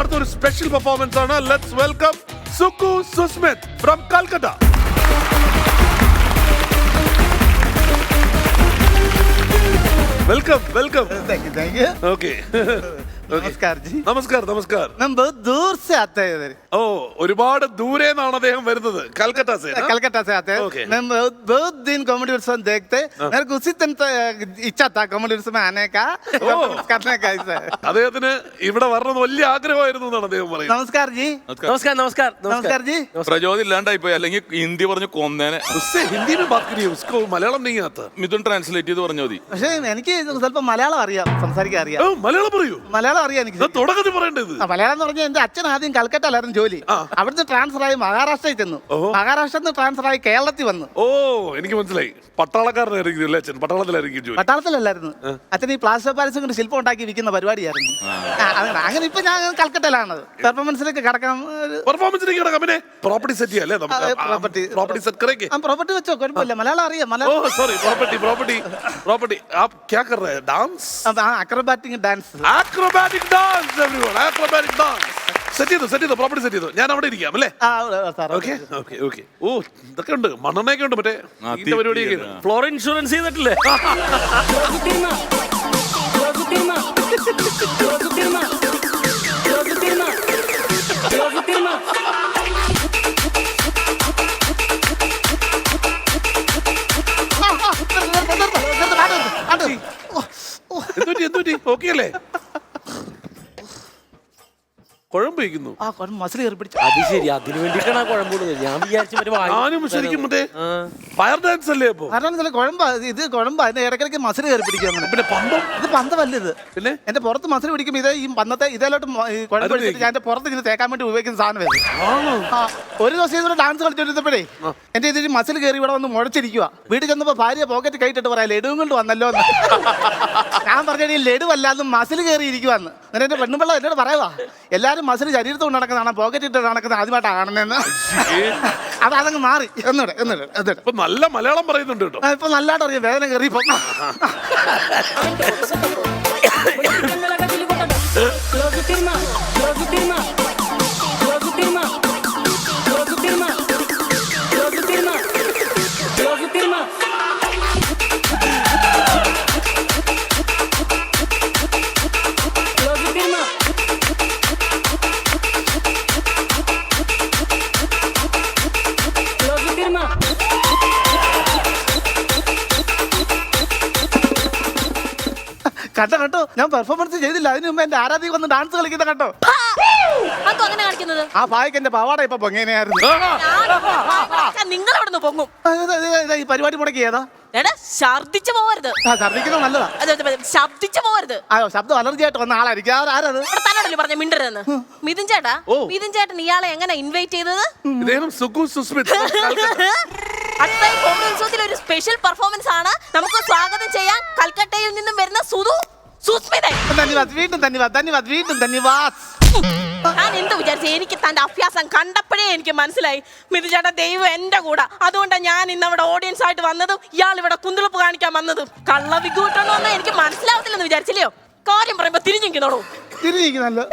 അടുത്ത ഒരു special performance ആണ് let's welcome Sukku Susmit from Calcutta welcome welcome thank you thank you okay नमस्कार जी നമസ്കാർ നമസ്കാർ मैं बहुत दूर से आते हैं इधर ഓ ഒരുപാട് ദൂരെ നിന്നാണ് അദ്ദേഹം വരുന്നത് കൽക്കട്ട സേ ना? कलकत्ता से आते हैं Okay. मैं बहुत बहुत दिन कॉमेडी उत्सव देखते मेरे को उसी दिन तो इच्छा था कॉमेडी उत्सव में आने का performance करने का ऐसा അദ്ദേഹത്തിന് ഇവിടെ വരണമെന്ന് വലിയ ആഗ്രഹമായിരുന്നു എന്നാണ് അദ്ദേഹം പറയുന്നത് नमस्कार जी നമസ്കാരം നമസ്കാരം नमस्कार जी പ്രചോദനം ഇല്ലാണ്ടായി പോയി അല്ലെങ്കിൽ ഹിന്ദി പറഞ്ഞ് കൊന്നേനെ उससे हिंदी में बात करिए उसको मलयालम नहीं आता മിഥുൻ ട്രാൻസ്ലേറ്റ് ചെയ്ത് പറഞ്ഞാൽ മതി പക്ഷേ എനിക്ക് സ്വല്പം മലയാളം അറിയാം സംസാരിക്കാൻ അറിയാം ഓ മലയാളം പറയൂ മലയാളം അറിയാം എനിക്ക് ഇത് തുടക്കത്തിൽ പറയേണ്ടത് ആ, മലയാളം എന്ന് പറഞ്ഞാൽ എന്റെ അച്ഛൻ ആദ്യം കൽക്കട്ടയിലായിരുന്നു ജോലി അവിടുന്ന് ട്രാൻസ്ഫർ ആയി മഹാരാഷ്ട്രയിൽ ചെന്നു മഹാരാഷ്ട്രയിൽ നിന്ന് ട്രാൻസ്ഫർ ആയി കേരളത്തിൽ വന്നു ഓ എനിക്ക് മനസ്സിലായി പട്ടാളക്കാരനായിരിക്കും അല്ലേ അച്ഛൻ പട്ടാളത്തിലായിരിക്കും ജോലി പട്ടാളത്തിലല്ലായിരുന്നു അച്ഛൻ ഈ പ്ലാസ്റ്റർ പാരിസും കൊണ്ട് ശില്പം ഉണ്ടാക്കി വിൽക്കുന്ന പരിപാടിയായിരുന്നു ആ, അങ്ങനെ അങ്ങനെ ഇപ്പൊ ഞാൻ കൽക്കട്ടയിലാണ് പെർഫോമൻസിലേക്ക് കടക്കാം പെർഫോമൻസിലേക്ക് കിടക്കാം പിന്നെ പ്രോപ്പർട്ടി സെറ്റ് ചെയ്യാം അല്ലേ property. പ്രോപ്പർട്ടി സെറ്റ് करेंगे പ്രോപ്പർട്ടി വെച്ചോ കുഴപ്പമില്ല മലയാളം അറിയാം oh Malayalam sorry property property property आप क्या कर रहे हैं dance acrobatic dance acrobatic dance everyone acrobatic dance set ചെയ്തു സെറ്റ് ചെയ്തു. പ്രോപ്പർട്ടി സെറ്റ് ചെയ്തു. ഞാൻ അവിടെ ഇരിക്കാം അല്ലേ? ഓക്കെ ഓക്കെ ഓക്കെ ഓ ഇതൊക്കെ ഉണ്ട്. മണ്ണെണ്ണയൊക്കെ ഉണ്ട് മറ്റേ. ഇതിന്റെ പരിപാടിയൊക്കെ. ഫ്ലോർ ഇൻഷുറൻസ് ചെയ്തിട്ടില്ലേ? എന്തുപറ്റി എന്തുപറ്റി? ഓക്കെ അല്ലേ? കുഴമ്പ് വയ്ക്കുന്നു ആ കുഴമ്പ് മസിൽ കയറി പിടിച്ചു. അത് ശരി അതിനു വേണ്ടിയിട്ടാണ് ആ കുഴമ്പൂടുന്നത് ഞാൻ വിചാരിച്ചു മറ്റേ വായു- ഞാനും ശരിക്കും മറ്റേ ഫയർ ഡാൻസ് അല്ലേ അപ്പൊ? കാരണം കുഴമ്പ ഇത് കുഴമ്പ അതിന്റെ ഇടയ്ക്കിടയ്ക്ക് മസിൽ കയറി പിടിക്കും അങ്ങനെ. പിന്നെ പമ്പം ഇത് പന്തമല്ല ഇത്. പിന്നെ? എന്റെ പുറത്ത് മസിൽ പിടിക്കുമ്പോൾ ഇതേ ഈ പന്നത്തെ ഇതേലോട്ട് മ- ഈ കുഴമ്പ് അത് ഞാൻ എന്റെ പുറത്ത് ഇങ്ങനെ തേക്കാൻ വേണ്ടി ഉപയോഗിക്കുന്ന സാധനം ഇത്. ആണോ? ആ, ഒരു ദിവസം ഇതൊരു ഡാൻസ് കളിച്ചോണ്ടിരുന്നപ്പോഴേ എന്റെ ഇതിൽ മസിൽ കയറി ഇവിടെ വന്ന് മുഴച്ചിരിക്കുക വീട്ടിൽ ചെന്നപ്പോ ഭാര്യ പോക്കറ്റ് കൈയിട്ടിട്ട് പറയാം ലഡുവും കൊണ്ട് വന്നല്ലോ എന്ന്. ഞാൻ പറഞ്ഞ ഈ ലഡു അല്ലാതെ മസിൽ കയറി ഇരിക്കുവാന്ന് എന്നിട്ട് എന്റെ പെണ്ണുപിള്ള എന്നോട് പറയുവാ എല്ലാരും മസിൽ ശരീരത്തിൽ കൊണ്ട് നടക്കുന്നതാണ്? പോക്കറ്റ് ഇട്ട് നടക്കുന്നത് ആദ്യമായിട്ട് ആണെന്ന് അത് അതങ്ങ് മാറി. എന്നിട്ട് എന്നിട്ട് എന്നിട്ട് ഇപ്പൊ നല്ല മലയാളം പറയുന്നുണ്ട് കേട്ടോ. ഇപ്പൊ നല്ലതായിട്ട് അറിയാം. വേദന കയറി ഇപ്പം കണ്ടോ കണ്ടോ ഞാൻ പെർഫോമൻസ് ചെയ്തില്ല. അതിന് മുമ്പ് എന്റെ ആരാധി വന്ന് ഡാൻസ് കളിക്കുന്ന കണ്ടോ? അതോ അങ്ങനെ കാണിക്കുന്നത്? ആ ഭായിക്ക് എന്റെ പാവാട ഇപ്പൊ പൊങ്ങനെയായിരുന്നു. നിങ്ങൾ അവിടെ നിന്ന് പൊങ്ങും. ഈ പരിപാടി മുടക്കി ഏതാ? എടാ ഛർദിച്ചു പോവരുത്. ഛർദിക്കുന്നത് നല്ലതാ. ശബ്ദിച്ചു പോവരുത്. അയ്യോ ശബ്ദം അലർജി ആയിട്ട് വന്ന ആളായിരിക്കും. ആ- ആരത് ഇവിടെ തന്നോടല്ലേ പറഞ്ഞ മിണ്ടരുതെന്ന്. മിഥുൻ ചേട്ടാ മിഥുൻ ചേട്ടൻ ഇയാളെ എങ്ങനെ ഇൻവൈറ്റ് ചെയ്തത്? സുസ്മിത്. അടുത്ത കോമഡി ഉത്സവത്തിൽ ഒരു സ്പെഷ്യൽ പെർഫോമൻസ് ആണ്. നമുക്ക് സ്വാഗതം ചെയ്യാൻ കൽക്കട്ടയിൽ നിന്നും വരുന്ന സുധു സുസ്മിത. ധന്യവാദ് വീണ്ടും ധന്യവാദ് ധന്യവാദ് വീണ്ടും ധന്യവാദ്. ഞാൻ എന്ത് വിചാരിച്ചു എനിക്ക് തന്റെ അഭ്യാസം കണ്ടപ്പോഴേ എനിക്ക് മനസ്സിലായി. മിഥു ചേട്ടാ ദൈവം എന്റെ കൂടെ. അതുകൊണ്ടാണ് ഞാൻ ഇന്ന് അവിടെ ഓഡിയൻസ് ആയിട്ട് വന്നതും ഇയാൾ ഇവിടെ കുന്തിളിപ്പ് കാണിക്കാൻ വന്നതും. കള്ള വിഗൂട്ടണമെന്ന് എനിക്ക് മനസ്സിലാവത്തില്ലെന്ന് വിചാരിച്ചില്ലയോ? കാര്യം പറയുമ്പോ തിരിഞ്ഞിരിക്കണോ തിരിഞ്ഞിരിക്കുന്നല്ലോ.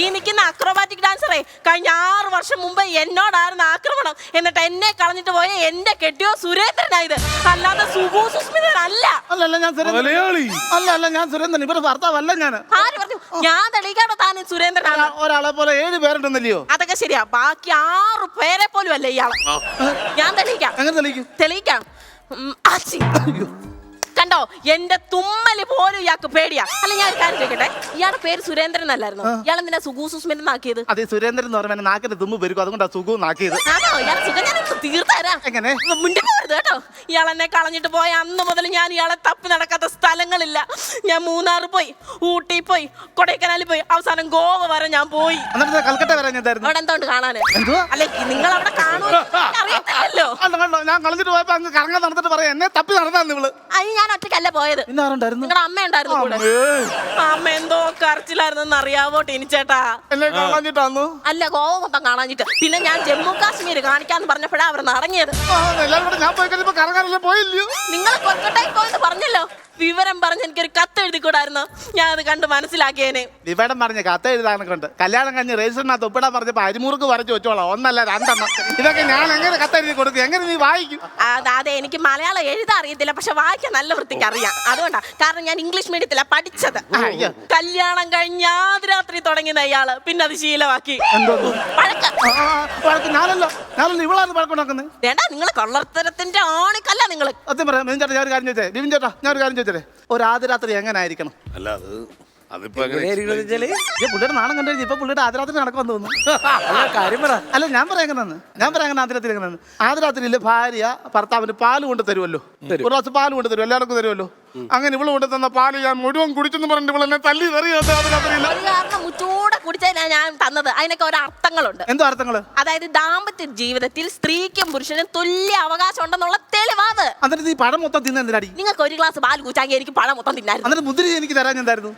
ഈ നിൽക്കുന്ന അക്രോബാറ്റിക് ഡാൻസറെ കഴിഞ്ഞ ആറ് വർഷം മുമ്പ് എന്നോടായിരുന്നു ആക്രമണം. എന്നിട്ട് എന്നെ കളഞ്ഞിട്ട് പോയ എന്റെ കെട്ടിയോ സുരേന്ദ്രനായത്. അല്ലാതെ സുഭു സുസ്മിതനല്ല അല്ല. അല്ല ഞാൻ സുരേന്ദ്രൻ. മലയാളി. അല്ല അല്ല ഞാൻ സുരേന്ദ്രൻ. ഇവരുടെ ഭർത്താവല്ല ഞാൻ ആര് പറഞ്ഞു? ഞാൻ തെളിയിക്കാണോ താൻ സുരേന്ദ്രനാണ്. ഒരാളെ പോലെ ഏഴ് പേരുണ്ടെന്നല്ലയോ? അതൊക്കെ ശരിയാ. ബാക്കി ആറ് പേരെ പോലും അല്ല ഇയാൾ. ഞാൻ തെളിയിക്കാം. എങ്ങനെ തെളിയിക്കും? തെളിയിക്കാം. ഉം, ആച്ചി. കണ്ടോ? എന്റെ തുമ്മൽ പോലും ഇയാൾക്ക് പേടിയാ. അല്ല ഞാൻ ഒരു കാര്യം ചോദിക്കട്ടെ? ഇയാളുടെ പേര് സുരേന്ദ്രൻ അല്ലായിരുന്നു? ഇയാൾ എന്തിനാ സുഗു ആക്കിയത് അതെ സുരേന്ദ്രൻ എന്ന് എന്റെ നാക്കിന്റെ തുമ്പ് പെരുക്കും. അതുകൊണ്ടാണ് സുഖവും നാക്കിയത്. ആണോ? ഇയാൾ സുഖം ഞാൻ തീർത്തരാ. എങ്ങനെ? മുണ്ടിപ്പോരുത് കേട്ടോ. ഇയാൾ എന്നെ കളഞ്ഞിട്ട് പോയ അന്ന് മുതൽ ഞാൻ ഇയാളെ തപ്പി നടക്കാത്ത സ്ഥലങ്ങളില്ല. ഞാൻ മൂന്നാർ പോയി ഊട്ടി പോയി കൊടൈക്കനാലിൽ പോയി. അവസാനം ഗോവ വരെ ഞാൻ പോയി. എന്നിട്ട് കൽക്കട്ട വരെ ഞാൻ അവിടെ എന്തോണ്ട് കാണാന്? എന്തോ അല്ലെ നിങ്ങൾ അവിടെ കാണുമല്ലോ ഞാൻ കളഞ്ഞിട്ട് പോയപ്പോ അങ്ങ് കറങ്ങാൻ നടന്നിട്ട് പറയാം. എന്നെ തപ്പി നടന്നാ നിങ്ങൾ ഞാൻ ഒറ്റയ്ക്കല്ല പോയത്. നിങ്ങളുടെ അമ്മ ഉണ്ടായിരുന്നു കൂടെ. അമ്മ. എന്തോ കറച്ചിലായിരുന്നു അറിയാവോ ടീനിച്ചേട്ടാ? എന്നെ അല്ല ഗോവ മൊത്തം കാണാഞ്ഞിട്ട്. പിന്നെ ഞാൻ ജമ്മു കാശ്മീർ കാണിക്കാന്ന് പറഞ്ഞപ്പോഴാ അവർ നടങ്ങിയത്. എല്ലാവരും കൂടെ ഞാൻ പോയി കഴിഞ്ഞപ്പോ കറങ്ങാനല്ലേ പോയില്ലയോ? നിങ്ങൾ കൊൽക്കട്ടയിൽ പോയെന്ന് പറഞ്ഞല്ലോ. വിവരം പറഞ്ഞ് എനിക്കൊരു കത്ത് എഴുതിക്കൂടായിരുന്നു? ഞാൻ അത് കണ്ട് മനസ്സിലാക്കിയേനെ. വിവരം പറഞ്ഞ കത്ത് എഴുതാനൊക്കെ ഉണ്ട്. കല്യാണം കഴിഞ്ഞ് രജിസ്റ്ററിനകത്ത് ഒപ്പിടാൻ പറഞ്ഞപ്പോ അരിമുറുക്ക് വരച്ചു വെച്ചോളാം. ഒന്നല്ല രണ്ടെണ്ണം. ഇതൊക്കെ ഞാൻ എങ്ങനെ കത്ത് എഴുതി കൊടുക്കും? എങ്ങനെ നീ വായിക്കും? അത് അതെ എനിക്ക് മലയാളം എഴുതാൻ അറിയത്തില്ല. പക്ഷെ വായിക്കാൻ നല്ല വൃത്തിക്ക് അറിയാം. അതുകൊണ്ടാ. കാരണം ഞാൻ ഇംഗ്ലീഷ് മീഡിയത്തിലാ പഠിച്ചത്. അയ്യോ. കല്യാണം കഴിഞ്ഞ രാത്രി തുടങ്ങിയ ഇയാൾ. പിന്നെ അത് ശീലമാക്കി. എന്തോന്ന് വഴക്ക് ആ, ആ, ആ, വഴക്ക് ഞാനല്ലോ ഞാനല്ലോ ഇവളാണ് വഴക്കുണ്ടാക്കുന്നത് വേണ്ട നിങ്ങൾ കൊള്ളത്തരത്തിന്റെ ആണിക്കല്ല നിങ്ങൾ സത്യം പറയാം. ബിബിൻ ചേട്ടാ ഞാൻ ഒരു കാര്യം ചോദിച്ചേ. ബിബിൻ ചേട്ടാ ഞാൻ ഒരു കാര്യം ചോദിച്ചേ ഒരു ആദ്യരാത്രി എങ്ങനെ ആയിരിക്കണം അല്ല അത് അതിപ്പോ വെച്ചാൽ? ഈ പുള്ളിയുടെ നാണം കണ്ടു ഇപ്പൊ പുള്ളിയുടെ ആദരാത്രി നടക്കുമെന്ന് തോന്നുന്നു. അല്ല കാര്യം പറ. അല്ല ഞാൻ പറയാം എങ്ങനെയാന്ന് ഞാൻ പറയാം അങ്ങനെ ആദ്യരാത്രി എങ്ങനെയാന്ന് ആദ്യരാത്രിയിൽ ഭാര്യ ഭർത്താവിന് പാൽ കൊണ്ട് തരുമല്ലോ ഒരു ഗ്ലാസ് പാൽ കൊണ്ട് തരും എല്ലാവർക്കും തരുമല്ലോ അങ്ങനെ ഇവൾ കൊണ്ട് തന്ന പാൽ ഞാൻ മുഴുവൻ കുടിച്ചെന്ന് പറഞ്ഞിട്ട് എന്നെ തല്ലി കാരണം മുച്ചൂടെ കുടിച്ചതിനാ ഞാൻ തന്നത്. അതിനൊക്കെ ഒരു അർത്ഥങ്ങളുണ്ട്. എന്തോ അർത്ഥങ്ങൾ? അതായത് ദാമ്പത്യ ജീവിതത്തിൽ സ്ത്രീക്കും പുരുഷനും തുല്യ അവകാശം ഉണ്ടെന്നുള്ള തെളിവാത് എന്നിട്ട് നീ പഴം മൊത്തം തിന്നെന്തിനാടി നിങ്ങൾക്ക് ഒരു ഗ്ലാസ് പാൽ കുച്ചാങ്കിൽ എനിക്ക് പഴം മൊത്തം തിന്നായിരുന്നു. എന്നിട്ട് മുന്തിരി എനിക്ക് തരാൻ എന്തായിരുന്നു?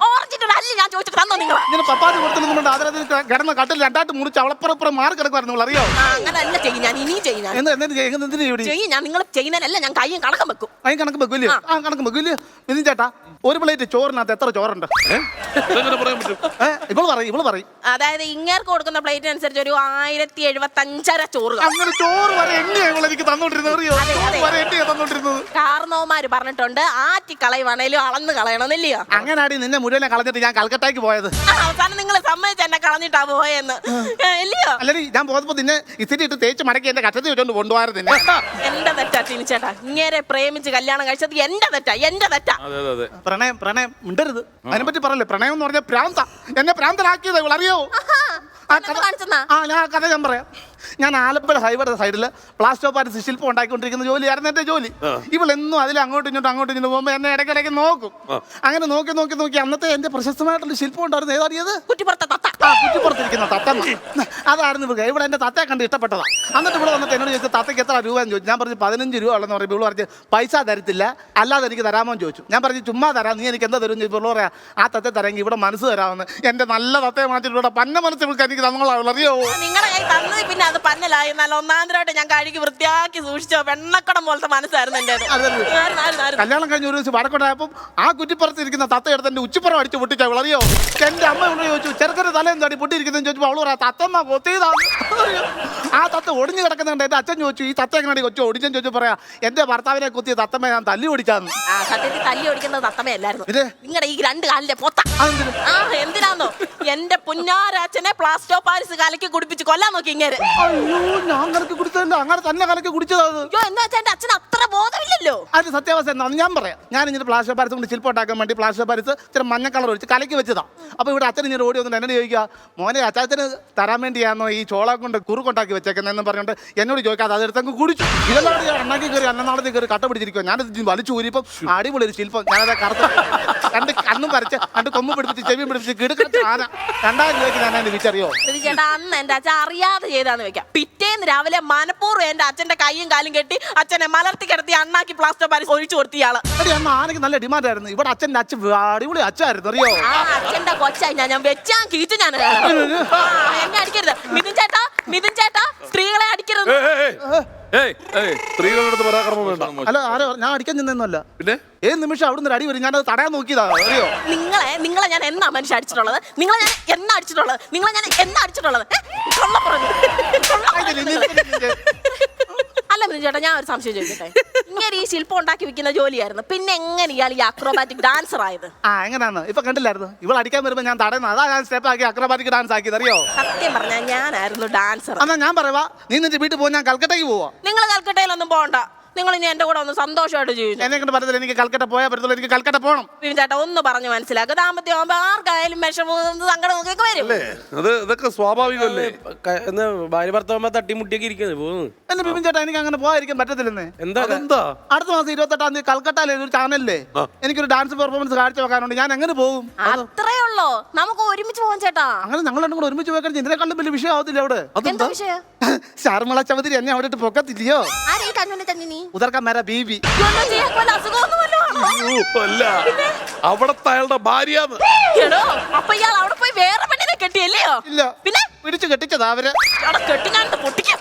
അല്ല ഞാൻ ചോദിച്ചിട്ട് തന്നോ നിങ്ങൾ ഇങ്ങനെ പപ്പാതി കൊടുത്തിട്ട് ആദരത്തിൽ കിടന്ന കട്ടിൽ രണ്ടായിട്ട് മുറിച്ച് അവളപ്പുറപ്പുറം മാറി കിടക്കുമായിരുന്നു അറിയോ? അങ്ങനല്ല ചെയ്യും ഞാൻ ഇനിയും ഞാൻ. എന്തിനു ചെയ്യും? നിങ്ങൾ ചെയ്യുന്നതിനല്ല ഞാൻ കണക്കം വെക്കും. അതിന് കണക്ക് ആ. കണക്ക് വെക്കില്ലയോ ഇതിന് ചേട്ടാ ഒരു പ്ലേറ്റ് ചോറിനകത്ത് എത്ര ചോറുണ്ട്? പറയാൻ പറ്റും? ഏ ഇവൾ പറയും ഇവൾ പറയും. അതായത് ഇങ്ങേർക്ക് കൊടുക്കുന്ന പ്ലേറ്റിന് അനുസരിച്ച് ഒരു ആയിരത്തി എഴുപത്തി അഞ്ചര ചോറ് അങ്ങനെ ചോറ് വരെ എണ്ണയാ ഇവൾ എനിക്ക് തന്നോണ്ടിരുന്നത് അറിയോ? അതെ, ചോറ് വരെ എണ്ണയാ തന്നോണ്ടിരുന്നത്. കാർന്നോമാര് പറഞ്ഞിട്ടുണ്ട് ആറ്റി കളയുവാണേലും അളന്ന് കളയണമെന്നില്ലയോ? ആടി നിന്നെ മുഴുവനെ കളഞ്ഞിട്ട് ഞാൻ കൽക്കട്ടയ്ക്ക് പോയത്. ആ, അവസാനം നിങ്ങൾ സമ്മതിച്ച് എന്നെ കളഞ്ഞിട്ടാ പോയെന്ന്. ഏ, ഇല്ലയോ? അല്ലെങ്കിൽ ഞാൻ പോകുമ്പോ നിന്നെ ഇത്തിരി ഇട്ട് തേച്ച് മടക്കി എന്റെ കച്ചത്തി വെച്ചോണ്ട് കൊണ്ടുപോകാറ് നിന്നെ. എന്റെ തെറ്റാ ചിനിച്ചേട്ടാ ഇങ്ങേരെ പ്രേമിച്ച് കല്യാണം കഴിച്ചത് എന്റെ തെറ്റാ? എന്റെ തെറ്റാ. അതെ അതെ അതെ. പ്രണയം പ്രണയം മിണ്ടരുത്. അതിനെപ്പറ്റി പറയല്ലേ? പ്രണയം എന്ന് പറഞ്ഞ പ്രാന്ത. എന്നെ പ്രാന്തനാക്കിയത് അറിയോ ആ കഥ- കാണിച്ചെന്നാ? ആ ഞാൻ ആ കഥ ഞാൻ പറയാം. ഞാൻ ആലപ്പുഴ ഹൈവേയുടെ സൈഡിൽ പ്ലാസ്റ്റോ പാരിസ് ശില്പം ഉണ്ടാക്കിക്കൊണ്ടിരിക്കുന്ന ജോലിയായിരുന്നു എന്റെ ജോലി. ഇവളെന്നും എന്നും അതിൽ അങ്ങോട്ടും ഇങ്ങോട്ടും അങ്ങോട്ടും ഇങ്ങോട്ടും പോകുമ്പോൾ എന്നെ ഇടയ്ക്കിടയ്ക്ക് നോക്കും. അങ്ങനെ നോക്കി നോക്കി നോക്കി അന്നത്തെ എന്റെ പ്രശസ്തമായിട്ടുള്ള ശില്പം ഉണ്ടായിരുന്നു. ഏതാറിയത് കുറ്റിപ്പുറത്തെ തത്ത. ആ കുറ്റിപ്പുറത്തിരിക്കുന്ന തത്തമ്മ അതായിരുന്നു ഇവിടെ ഇവിടെ എന്റെ തത്തയെ കണ്ട് ഇഷ്ടപ്പെട്ടതാ. എന്നിട്ട് ഇവിടെ വന്നിട്ട് എന്നോട് ചോദിച്ചു തത്തയ്ക്ക് എത്ര രൂപ? എന്ന് ചോദിച്ചു. ഞാൻ പറഞ്ഞു പതിനഞ്ച് രൂപ ഉള്ളെന്ന് പറയുമ്പോൾ ഇവിടെ പറഞ്ഞ് പൈസ തരത്തില്ല. അല്ലാതെ എനിക്ക് തരാമോ? എന്ന് ചോദിച്ചു. ഞാൻ പറഞ്ഞു ചുമ്മാ തരാം. നീ എനിക്ക് എന്താ തരും ഇപ്പോൾ പറയാ ആ തത്തെ തരാമെങ്കിൽ ഇവിടെ മനസ്സ് തരാമെന്ന്. എന്റെ നല്ല തത്തയെ മാറ്റിട്ട് ഇവിടെ പന്ന മനസ്സ് ഇവൾക്ക് എനിക്ക് തന്നോളാവുള്ളൂ അറിയോ? നിങ്ങളെ കൈ തന്നത് പിന്നെ അത് പന്നലായി. നല്ല ഒന്നാന്തരമായിട്ട് ഞാൻ കഴുകി വൃത്തിയാക്കി സൂക്ഷിച്ചോ? വെണ്ണക്കടം പോലത്തെ മനസ്സായിരുന്നു എന്റെ. കല്യാണം കഴിഞ്ഞ ഒരു ദിവസം വടക്കൊണ്ടായപ്പം ആ കുറ്റിപ്പുറത്ത് ഇരിക്കുന്ന തത്ത എടുത്ത് എന്റെ ഉച്ചിപ്പുറം അടിച്ച് പൊട്ടിച്ച അവളറിയോ എന്റെ അമ്മ ഇവിടെ ചോദിച്ചു ചെറുക്കന്റെ തല എന്താടി പൊട്ടിയിരിക്കുന്നത് ചോദിച്ചപ്പോൾ അവൾ പറയാം തത്തമ്മ കൊത്തിയതാണ് ആ തത്ത ഒടിഞ്ഞു കിടക്കുന്നുണ്ട്. എന്റെ അച്ഛൻ ചോദിച്ചു ഈ തത്ത എങ്ങനെയാണ് കൊച്ചു ഒടിച്ചെന്ന് ചോദിച്ചു പറയാ എന്റെ ഭർത്താവിനെ കുത്തിയ തത്തമ്മ ഞാൻ തല്ലി ഓടിച്ചാന്ന്. ആ സത്യത്തിൽ തല്ലി ഓടിക്കുന്നത് തത്തമ്മയല്ലായിരുന്നു ഇത്? നിങ്ങളുടെ ഈ രണ്ട് കാലിലെ പൊത്ത. ആ എന്തിനാന്നോ? എന്റെ പുന്നാരാച്ചനെ പ്ലാസ്റ്റോ പാരിസ് കലക്കി കുടിപ്പിച്ച് കൊല്ലാൻ നോക്കി ഇങ്ങനെ അയ്യോ ഞാൻ കലക്കി കുടിച്ചതല്ല. അങ്ങനെ തന്നെ കലക്കി കുടിച്ചതാണ് അയ്യോ എന്താ വെച്ചാ എന്റെ അച്ഛൻ അത്ര ബോധമില്ലല്ലോ. അതിന്റെ സത്യാവസ്ഥ എന്താണെന്ന് ഞാൻ പറയാം. ഞാൻ ഇങ്ങനെ പ്ലാസ്റ്റർ പാരസ് കൊണ്ട് ശില്പം ഉണ്ടാക്കാൻ വേണ്ടി പ്ലാസ്റ്റോ പാരസ് ഇച്ചിരി മഞ്ഞ കളർ ഒഴിച്ച് കലക്കി വെച്ചതാ. അപ്പൊ ഇവിടെ അച്ഛൻ ഇങ്ങനെ ഓടി വന്നിട്ട് എന്നെ ചോദിക്കുക മോനെ അച്ചാച്ചന് തരാൻ വേണ്ടിയാണോ ഈ ചോള കൊണ്ട് കുറുക്കൊണ്ടാക്കി വെച്ചേക്കുന്നതെന്ന് പറഞ്ഞുകൊണ്ട് എന്നോട് ചോദിക്കാതെ അതെടുത്തങ്ങ് കുടിച്ചു. ഞാൻ അണ്ണാക്കി കയറി അന്നനാളത്തിൽ കയറി കട്ട പിടിച്ചിരിക്കുക ഞാനത് വലിച്ചു ഊരിപ്പം അടിപൊളി ഒരു ശില്പം. ഞാനത് കറുത്ത രണ്ട് കണ്ണും വരച്ച് രണ്ട് കൊമ്പ് പിടിപ്പിച്ച് ചെവി പിടിപ്പിച്ച് കിടക്കുന്ന ആന. രണ്ടായിരം രൂപയ്ക്ക് ഞാൻ അതിന് വിളിച്ചറിയോ ഇത് ചേട്ടാ അന്ന് എന്റെ അച്ഛൻ അറിയാതെ ചെയ്താന്ന് വെക്കാം. പിറ്റേന്ന് രാവിലെ മനഃപൂർവം എന്റെ അച്ഛന്റെ കൈയും കാലും കെട്ടി അച്ഛനെ മലർത്തി കിടത്തി അണ്ണാക്കി പ്ലാസ്റ്റർ പാരിസ് ഒഴിച്ചു കൊടുത്ത ഇയാൾ എടി അന്ന് ആനയ്ക്ക് നല്ല ഡിമാൻഡായിരുന്നു. ഇവിടെ അച്ഛന്റെ അച്ഛൻ അടിപൊളി അച്ഛായിരുന്നു അറിയോ? ആ അച്ഛന്റെ കൊച്ചായി ഞാൻ. ഞാൻ വെച്ചാൻ കീച്ചു ഞാൻ എന്നെ അടിക്കരുത്. മിഥുൻ ചേട്ടാ മിഥുൻ ചേട്ടാ സ്ത്രീകളെ അടിക്കരുത്. സ്ത്രീകളുടെ അടുത്ത് പരാക്രമം വേണ്ട അല്ല ആരോ ഞാൻ അടിക്കാൻ ചെന്നൊന്നുമല്ല പിന്നെ? ഏത് നിമിഷം അവിടുന്ന് ഒരു അടി വരും? ഞാനത് തടയാൻ നോക്കിയതാ അറിയോ? നിങ്ങളെ നിങ്ങളെ ഞാൻ എന്നാ മനുഷ്യ അടിച്ചിട്ടുള്ളത്? നിങ്ങളെ ഞാൻ എന്നാ അടിച്ചിട്ടുള്ളത്? നിങ്ങളെ ഞാൻ എന്നാ അടിച്ചിട്ടുള്ളത്? കള്ളം പറഞ്ഞു. അല്ല മിഥുൻ ചേട്ടാ ഞാൻ ഒരു സംശയം ചോദിക്കട്ടെ? ഇങ്ങനെ ഈ ശില്പം ഉണ്ടാക്കി വെക്കുന്ന ജോലിയായിരുന്നു. പിന്നെ എങ്ങനെ ഇയാൾ ഈ അക്രോബാറ്റിക് ഡാൻസർ ആയത്? ആ എങ്ങനെയാണ്? ഇപ്പൊ കണ്ടില്ലായിരുന്നു. ഇവൾ അടിക്കാൻ വരുമ്പോ ഞാൻ തടയുന്നു അതാ ഞാൻ സ്റ്റെപ്പ് ആക്കി അക്രോബാറ്റിക് ഡാൻസ് ആക്കിയത്. അറിയോ? സത്യം പറഞ്ഞാൽ ഞാനായിരുന്നു ഡാൻസർ അന്നാ ഞാൻ പറയാ നീ നിന്റെ വീട്ടിൽ പോകാൻ ഞാൻ കൽക്കട്ടയ്ക്ക് പോവാ. നിങ്ങൾ കൽക്കട്ടയിലൊന്നും പോകണ്ട നിങ്ങൾ ഇനി എന്റെ കൂടെ ഒന്ന് സന്തോഷമായിട്ട് ജീവിച്ചു? എന്നെ കൊണ്ട് പറ്റത്തില്ല. എനിക്ക് കൽക്കട്ട പോയാൽ പറ്റത്തുള്ളൂ. എനിക്ക് കൽക്കട്ട പോകണം വിപിൻ ചേട്ടാ ഒന്ന് പറഞ്ഞു മനസ്സിലാക്കുക ദാമ്പത്യം ആകുമ്പോ ആർക്കായാലും വിഷമം സങ്കടം ഒക്കെ വരും. അല്ലേ? അത് ഇതൊക്കെ സ്വാഭാവികമല്ലേ? ക- എന്നാ ഭാര്യ ഭർത്താവുമ്പോ തട്ടിമുട്ടിയൊക്കെ ഇരിക്കുന്നത് പോകുന്നു. എന്നെ ബിപിൻ ചേട്ടാ എനിക്ക് അങ്ങനെ പോകാതിരിക്കാൻ പറ്റത്തില്ലെന്നേ. എന്താ? അതെന്താ? അടുത്ത മാസം ഇരുപത്തെട്ടാം തീയതി കൽക്കട്ടയിലെ ഒരു ചാനലിലെ എനിക്കൊരു ഡാൻസ് പെർഫോമൻസ് കാഴ്ച വെക്കാനുണ്ട്. ഞാൻ എങ്ങനെ പോകും? അത്രേ ഉള്ളോ? നമുക്ക് ഒരുമിച്ച് പോകാൻ ചേട്ടാ. അങ്ങനെ ഞങ്ങൾ രണ്ടും കൂടെ ഒരുമിച്ച് പോയി ഇതിനെക്കാളും വലിയ വിഷയം ആവത്തില്ല അവിടെ എന്താ വിഷയം? ശർമ്മള ചവതിരി എന്നെ അവിടെ ഇട്ട് പൊക്കത്തില്ലയോ? ആരെയും ചന്നിനി ഉദർക്കാൻ മേര ബീബി മേര ബീവി. അല്ല അവിടത്തെ അയാളുടെ ഭാര്യ അപ്പൊ ഇയാൾ അവിടെ പോയി വേറെ പെണ്ണിനെ കെട്ടിയല്ലയോ? ഇല്ല. പിന്നെ? പിടിച്ചു കെട്ടിച്ചതാ അവർ. ഞാൻ പൊട്ടിക്കും.